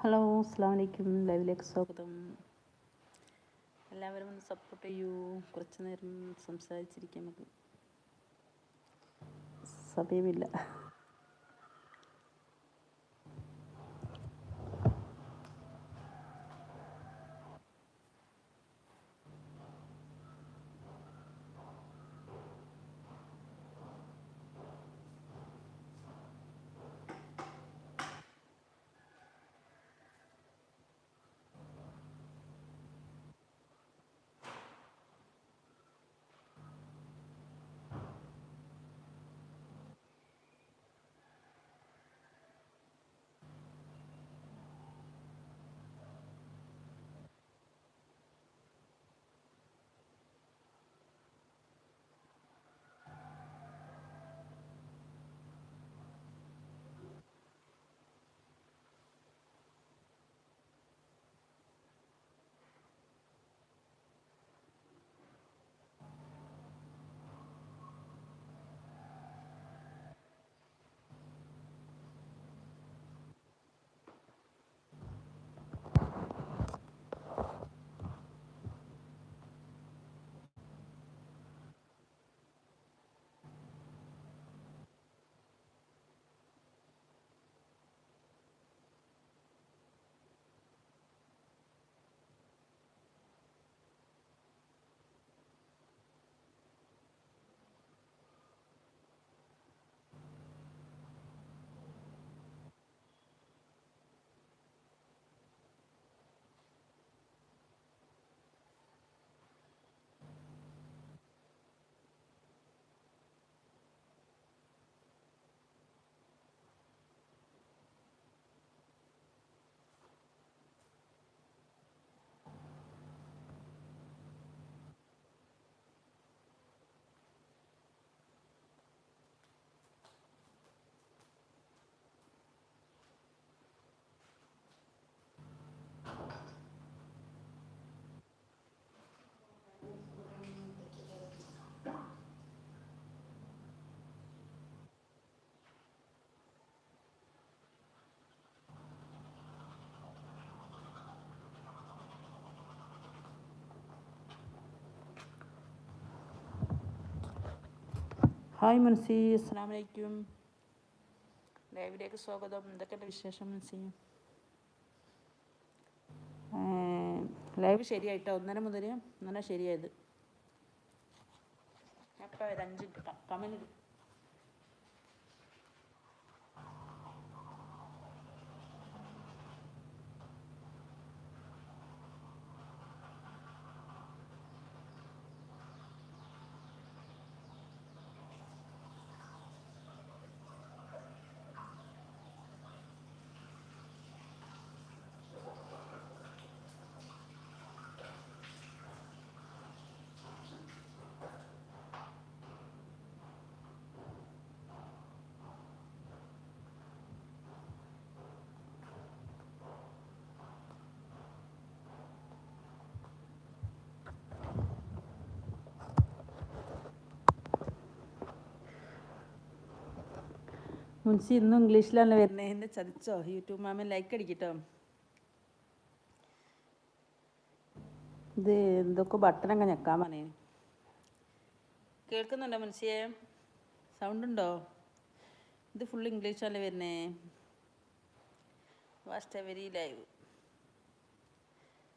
Hello അസ്സാം വലൈക്കും ലൈവിലേക്ക് സ്വാഗതം. എല്ലാവരും ഒന്ന് സപ്പോർട്ട് ചെയ്യൂ. കുറച്ച് നേരം സംസാരിച്ചിരിക്കാൻ നമുക്ക് സമയമില്ല. ഹായ് മുൻസി അസ്സാം വലൈക്കും ലൈവിലേക്ക് സ്വാഗതം. എന്തൊക്കെയുണ്ട് വിശേഷം മുൻസി ലൈവ് ശരിയായിട്ടോ? ഒന്നര മുതൽ ഒന്നര ശരിയായത്. അപ്പം അഞ്ച് കമന്റ് മുൻസി ഇന്നും ഇംഗ്ലീഷിലാണ് വരുന്നത് എന്നെ ചതിച്ചോ? യൂട്യൂബ് മാമൻ ലൈക്ക് അടിക്കട്ടോ. ഇത് എന്തൊക്കെ ബട്ടനൊക്കെ ഞെക്കാൻ പറഞ്ഞേ. കേൾക്കുന്നുണ്ടോ മുൻസിയെ? സൗണ്ട് ഉണ്ടോ? ഇത് ഫുൾ ഇംഗ്ലീഷാണ് വരുന്നേ. വാസ്റ്റ് വെരി ലൈവ്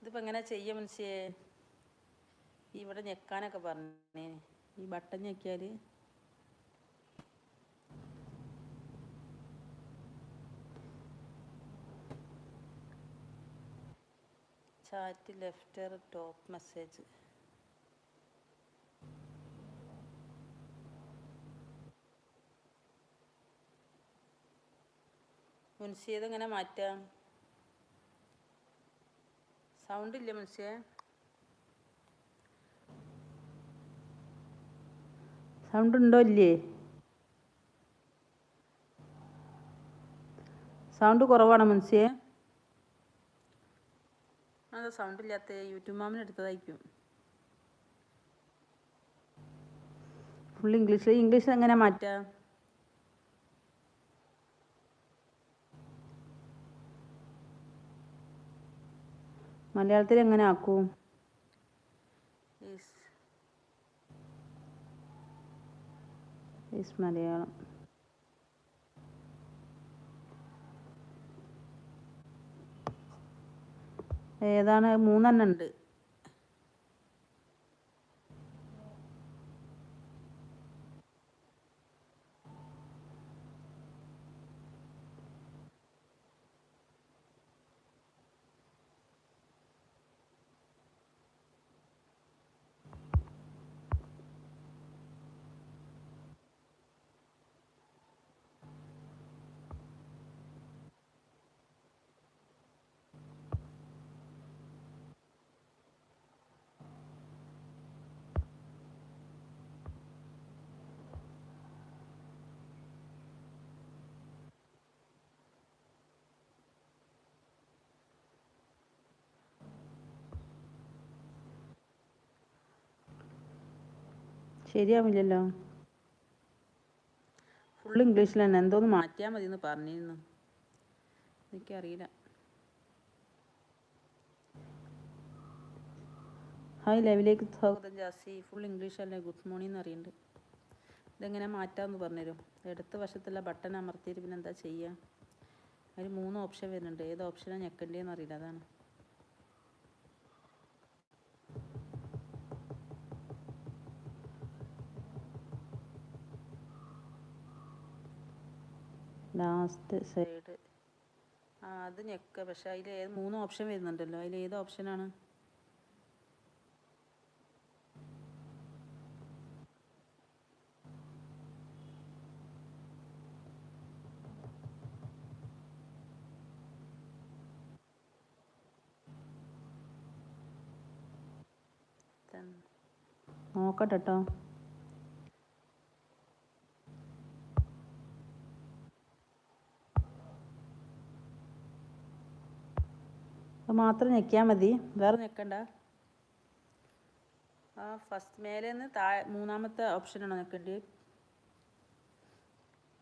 ഇതിപ്പോൾ എങ്ങനെ ചെയ്യുക മുൻസിയെ? ഇവിടെ ഞെക്കാനൊക്കെ പറഞ്ഞേ. ഈ ബട്ടൺ ഞെക്കിയാൽ ചാറ്റ് ലെഫ്റ്റർ ടോപ്പ് മെസ്സേജ്. മുൻസിയത് എങ്ങനെ മാറ്റാം? സൗണ്ട് ഇല്ല മുൻസിയെ? സൗണ്ട് ഉണ്ടോ ഇല്ലേ? സൗണ്ട് കുറവാണോ മുൻസിയെ? അത് സൗണ്ട് ഇല്ലാത്ത യൂട്യൂബ് മാമിന് എടുത്തതായിരിക്കും. ഫുൾ ഇംഗ്ലീഷിൽ ഇംഗ്ലീഷ് എങ്ങനെ മാറ്റുക മലയാളത്തിൽ എങ്ങനെ ആക്കും? മലയാളം. ഏതാണ് മൂന്നെണ്ണം ഉണ്ട്. ശരിയാവില്ലല്ലോ. ഫുൾ ഇംഗ്ലീഷിൽ തന്നെ എന്തോന്ന് മാറ്റിയാൽ മതി എന്ന് പറഞ്ഞിരുന്നു. എനിക്കറിയില്ല. ഹായ് ലൈവിലേക്ക് സ്വാഗതം ജാസി. ഫുൾ ഇംഗ്ലീഷ് അല്ലേ? ഗുഡ് മോർണിംഗ് എന്ന് അറിയുന്നുണ്ട് ഇതെങ്ങനെ മാറ്റാമെന്ന് പറഞ്ഞുതരും. ഇടത്ത് വശത്തുള്ള ബട്ടൺ അമർത്തിയിട്ട് പിന്നെ എന്താ ചെയ്യുക അതിൽ മൂന്ന് ഓപ്ഷൻ വരുന്നുണ്ട്. ഏത് ഓപ്ഷനാണ് ഞെക്കേണ്ടതെന്ന് അറിയില്ല അതാണ്. ലാസ്റ്റ് സൈഡ് ആ അത് ഞെക്ക. പക്ഷെ അതിൽ ഏത് മൂന്ന് ഓപ്ഷൻ വരുന്നുണ്ടല്ലോ. അതിൽ ഏത് ഓപ്ഷനാണ് നോക്കട്ടെ കേട്ടോ അത് മാത്രം ഞെക്കിയാൽ മതി. വേറെ ഞെക്കണ്ട. ആ ഫസ്റ്റ് മേലെ നിന്ന് താഴെ മൂന്നാമത്തെ ഓപ്ഷനാണോ ഞെക്കേണ്ടത്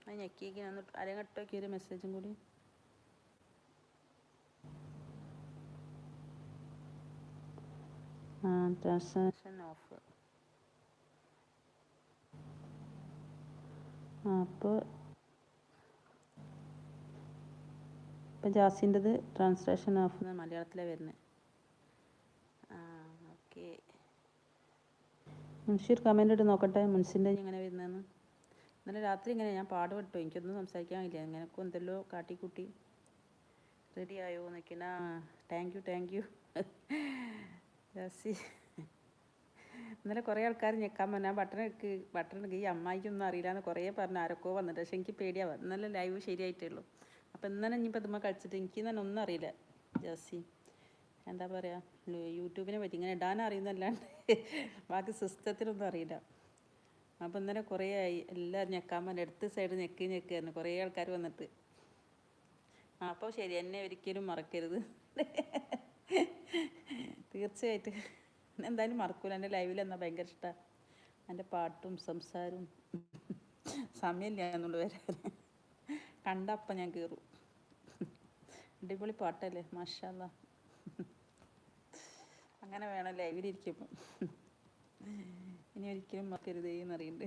അത് ഞെക്കിയേക്ക് ഒന്ന് അരങ്ങട്ടൊക്കെ ഒരു മെസ്സേജും കൂടി. ട്രാൻസാക്ഷൻ ഓഫ് അപ്പോൾ ഇപ്പം ജാസിന്റെത് ട്രാൻസ്ലേഷൻ ഓഫ് മലയാളത്തിലാണ് വരുന്നത് ആ ഓക്കെ. മുൻഷി ഒരു കമന്റ് ഇട്ട് നോക്കട്ടെ മുൻസിന്റെ ഇങ്ങനെ വരുന്നതെന്ന് ഇന്നലെ രാത്രി ഇങ്ങനെ ഞാൻ പാട് പെട്ടു എനിക്കൊന്നും സംസാരിക്കാൻ കഴിയില്ല ഇങ്ങനെയൊക്കെ എന്തെല്ലോ കാട്ടിക്കൂട്ടി. റെഡി ആയോ എന്നൊക്കെയാണ് ആ thank you thank you Jassi. ഇന്നലെ കുറേ ആൾക്കാർ ഞെക്കാൻ പറഞ്ഞാൽ ബട്ടൺ എടുക്ക് ബട്ടൺ എടുക്ക് ഈ അമ്മായിക്കൊന്നും അറിയില്ല എന്ന് കുറേ പറഞ്ഞു ആരൊക്കെ വന്നിട്ട്. പക്ഷെ എനിക്ക് പേടിയാവുക ഇന്നലെ ലൈവ് ശരിയായിട്ടേ ഉള്ളൂ. അപ്പം ഇന്നലെ ഇനിയിപ്പോൾ ഇതുമ്മ കഴിച്ചിട്ട് എനിക്ക് തന്നെ ഒന്നും അറിയില്ല. ജാസി എന്താ പറയുക യൂട്യൂബിനെ പറ്റി ഇങ്ങനെ ഇടാൻ അറിയുന്നല്ലാണ്ട് ബാക്കി സിസ്റ്റത്തിനൊന്നും അറിയില്ല. അപ്പം ഇന്നലെ കുറേ ആയി. എല്ലാവരും ഞെക്കാൻ വേണ്ടി എടുത്ത് സൈഡ് ഞെക്കി ഞെക്കുകയായിരുന്നു കുറേ ആൾക്കാർ വന്നിട്ട്. അപ്പോൾ ശരി എന്നെ ഒരിക്കലും മറക്കരുത്. തീർച്ചയായിട്ടും. എന്തായാലും മറക്കൂല. എന്റെ ലൈവിൽ എന്നാൽ ഭയങ്കര ഇഷ്ടമാണ് എന്റെ പാട്ടും സംസാരവും സമയമില്ല എന്നുള്ളൂ വരാൻ കണ്ടപ്പം ഞാൻ കയറും അടിപൊളി പാട്ടല്ലേ മാഷല്ല അങ്ങനെ വേണം ലൈവിലിരിക്കുമ്പോൾ ഇനി ഒരിക്കലും മറക്കരുതേ എന്നറിയണ്ട്.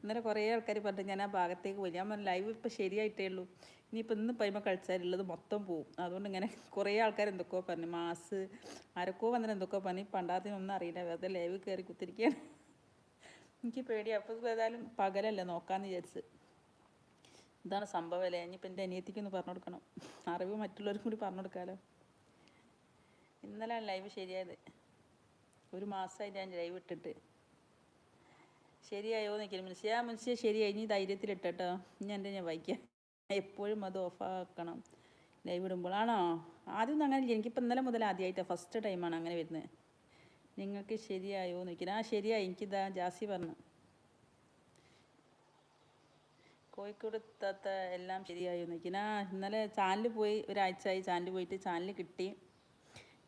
ഇന്നലെ കുറേ ആൾക്കാർ പറഞ്ഞു ഞാൻ ആ ഭാഗത്തേക്ക് പോയി. ഞാൻ ലൈവ് ഇപ്പം ശരിയായിട്ടേ ഉള്ളൂ. ഇനിയിപ്പോൾ ഇന്ന് പൈമ കളിച്ചാലുള്ളത് മൊത്തം പോവും. അതുകൊണ്ട് ഇങ്ങനെ കുറേ ആൾക്കാർ എന്തൊക്കെയോ പറഞ്ഞു. മാസ് ആരൊക്കെയോ വന്നിട്ട് എന്തൊക്കെയോ പറഞ്ഞു. പണ്ടാത്തിനൊന്നും അറിയില്ല. വെറുതെ ലൈവ് കയറി കുത്തിരിക്കുകയാണ് എനിക്ക് പേടിയാണ് അപ്പോൾ ഏതായാലും പകലല്ലേ നോക്കാമെന്ന് വിചാരിച്ച്. ഇതാണ് സംഭവം അല്ലേ? ഇനിയിപ്പോൾ എന്റെ അനിയത്തിക്ക് ഒന്ന് പറഞ്ഞു കൊടുക്കണം. അറിവ് മറ്റുള്ളവർക്കും കൂടി പറഞ്ഞു കൊടുക്കാമല്ലോ ഇന്നലെ ലൈവ് ശരിയായത്. ഒരു മാസമായി ഞാൻ ലൈവ് ഇട്ടിട്ട്. ശരിയായോ നിൽക്കില്ല ആ മനുഷ്യ ശരിയായി. ഇനി ധൈര്യത്തിലിട്ടോ ഇനി എന്റെ ഞാൻ വായിക്കാം എപ്പോഴും അത് ഓഫാക്കണം ലൈവ് ഇടുമ്പോഴാണോ? ആദ്യം ഒന്നും അങ്ങനെ എനിക്കിപ്പോൾ ഇന്നലെ മുതൽ ആദ്യമായിട്ടാണ് ഫസ്റ്റ് ടൈമാണ് അങ്ങനെ വരുന്നത്. നിങ്ങൾക്ക് ശരിയായോ നിൽക്കുന്നത് ആ ശരിയായി. എനിക്കിതാ ജാസി പറഞ്ഞു. കോഴിക്കോട് താത്ത എല്ലാം ശരിയായി ആ ഇന്നലെ ചാനൽ പോയി ഒരാഴ്ചയായി ചാനൽ പോയിട്ട് ചാനൽ കിട്ടി.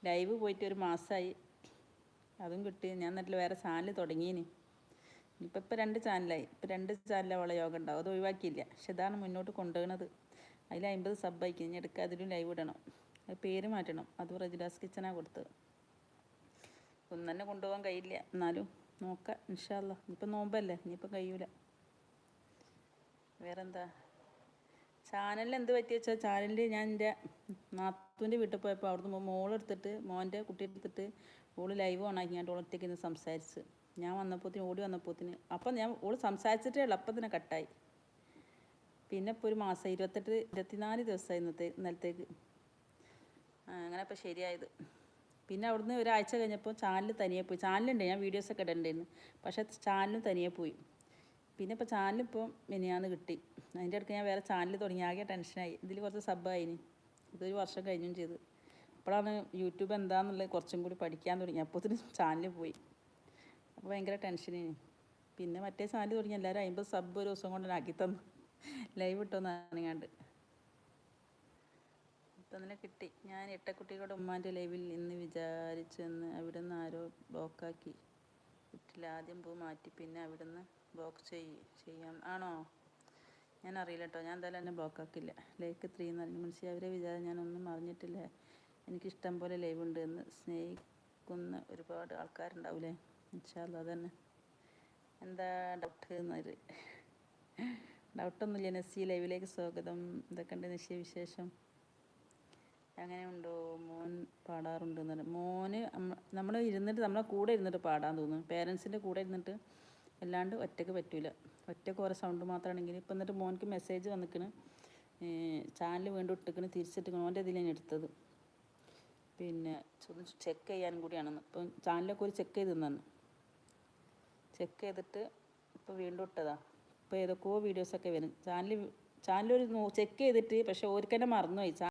ലൈവ് പോയിട്ട് ഒരു മാസമായി അതും കിട്ടി. ഞാൻ എന്നിട്ട് വേറെ ചാനൽ തുടങ്ങിയേനി. ഇപ്പം ഇപ്പം രണ്ട് ചാനലായി. ഇപ്പം രണ്ട് ചാനൽ അവളെ യോഗ ഉണ്ടാവും. അത് ഒഴിവാക്കിയില്ല. പക്ഷെ ഇതാണ് മുന്നോട്ട് കൊണ്ടുപോകുന്നത് അതിൽ അമ്പത് സബ്ബായിക്കും ഞാൻ എടുക്കുക അതിലും ലൈവ് ഇടണം. അത് പേര് മാറ്റണം. അത് റജിലാസ് കിച്ചനാണ് കൊടുത്തത്. ഒന്ന് തന്നെ കൊണ്ടുപോകാൻ കഴിയില്ല. എന്നാലും നോക്കാം. ഇൻഷാല്ല ഇപ്പം നോമ്പല്ലേ? ഇനിയിപ്പം കഴിയൂല. വേറെന്താ? ചാനലിൽ എന്ത് പറ്റി വെച്ചാൽ ചാനലിൽ ഞാൻ എന്റെ നാത്തൂന്റെ വീട്ടിൽ പോയപ്പോൾ അവിടുന്ന് മോളെടുത്തിട്ട് മോന്റെ കുട്ടി എടുത്തിട്ട് ഓൾ ലൈവ് ഓണാക്കി ഞാൻ ഓളത്തേക്ക് ഇന്ന് സംസാരിച്ച്. ഞാൻ വന്നപ്പോത്തിന് ഓടി വന്നപ്പോത്തിന് അപ്പം ഞാൻ ഓൾ സംസാരിച്ചിട്ടേ ഉള്ളൂ അപ്പം തന്നെ കട്ടായി. പിന്നെ ഇപ്പോൾ ഒരു മാസം ഇരുപത്തെട്ട് ഇരുപത്തിനാല് ദിവസമായി ഇന്നത്തെ ഇന്നലത്തേക്ക്. അങ്ങനെ ഇപ്പോൾ ശരിയായത്. പിന്നെ അവിടുന്ന് ഒരാഴ്ച കഴിഞ്ഞപ്പോൾ ചാനൽ തനിയെ പോയി. ചാനലുണ്ട് ഞാൻ വീഡിയോസൊക്കെ ഇടണ്ടായിരുന്നു പക്ഷേ ചാനലും തനിയെ പോയി. പിന്നെ ഇപ്പോൾ ചാനലിപ്പോൾ മിനിയാന്ന് കിട്ടി. അതിന്റെ ഇടയ്ക്ക് ഞാൻ വേറെ ചാനൽ തുടങ്ങി. ആകെ ടെൻഷനായി. ഇതിൽ കുറച്ച് സബ്ബായിനി. ഇതൊരു വർഷം കഴിഞ്ഞും ചെയ്ത്. അപ്പോഴാണ് യൂട്യൂബ് എന്താണെന്നുള്ളത് കുറച്ചും കൂടി പഠിക്കാൻ തുടങ്ങി. അപ്പോഴത്തേന് ചാനൽ പോയി. അപ്പോൾ ഭയങ്കര ടെൻഷനേനി. പിന്നെ മറ്റേ ചാനൽ തുടങ്ങി. എല്ലാവരും അമ്പത് സബ് ഒരു ദിവസം കൊണ്ട് ആക്കി തന്നു. ലൈവ് ഇട്ടൊന്ന് അറിയാണ്ട് ഇപ്പം തന്നെ കിട്ടി. ഞാൻ എട്ടക്കുട്ടികളുടെ ഉമ്മാന്റെ ലൈവിൽ ഇന്ന് വിചാരിച്ചെന്ന് അവിടെ നിന്ന് ആരോ ബ്ലോക്കാക്കി വീട്ടിൽ ആദ്യം പോ മാറ്റി. പിന്നെ അവിടെ നിന്ന് ബ്ലോക്ക് ചെയ് ചെയ്യാം. ആണോ? ഞാൻ അറിയില്ല കേട്ടോ ഞാൻ എന്തായാലും എന്നെ ബ്ലോക്ക് ആക്കില്ല. ലൈക്ക് ത്രീ എന്ന് പറഞ്ഞു. മുൻസി അവരെ വിചാരം ഞാനൊന്നും അറിഞ്ഞിട്ടില്ല എനിക്കിഷ്ടം പോലെ ലൈവ് ഉണ്ട് എന്ന് സ്നേഹിക്കുന്ന ഒരുപാട് ആൾക്കാരുണ്ടാവില്ലേ ഇൻഷാല്ല അതന്നെ. എന്താ ഡൗട്ട് എന്നൊരു ഡൗട്ടൊന്നുമില്ല നെസ്സി ലൈവിലേക്ക് സ്വാഗതം. എന്തൊക്കെയുണ്ട് നിശ്ചയ വിശേഷം? അങ്ങനെ ഉണ്ടോ? മോൻ പാടാറുണ്ട് എന്ന് മോന് നമ്മൾ ഇരുന്നിട്ട് നമ്മളെ കൂടെ ഇരുന്നിട്ട് പാടാൻ തോന്നുന്നു. പേരൻസിന്റെ കൂടെ ഇരുന്നിട്ട് അല്ലാണ്ട് ഒറ്റയ്ക്ക് പറ്റൂല. ഒറ്റയ്ക്ക് ഓരോ സൗണ്ട് മാത്രമാണെങ്കിൽ ഇപ്പം എന്നിട്ട് മോൻക്ക് മെസ്സേജ് വന്നിക്കണ്. ചാനൽ വീണ്ടും ഇട്ടിക്കണ് തിരിച്ചിട്ട് മോന്റെ ഞാൻ എടുത്തത്. പിന്നെ ഒന്ന് ചെക്ക് ചെയ്യാനും കൂടിയാണെന്ന് ഇപ്പം ചാനലൊക്കെ ഒരു ചെക്ക് ചെയ്ത് തന്നു ചെക്ക് ചെയ്തിട്ട് ഇപ്പോൾ വീണ്ടും ഇട്ടതാ. ഇപ്പോൾ ഏതൊക്കെയോ വീഡിയോസൊക്കെ വരും. ചാനൽ ചാനലൊരു ചെക്ക് ചെയ്തിട്ട് പക്ഷേ ഓർക്ക് തന്നെ മറന്നുപോയി.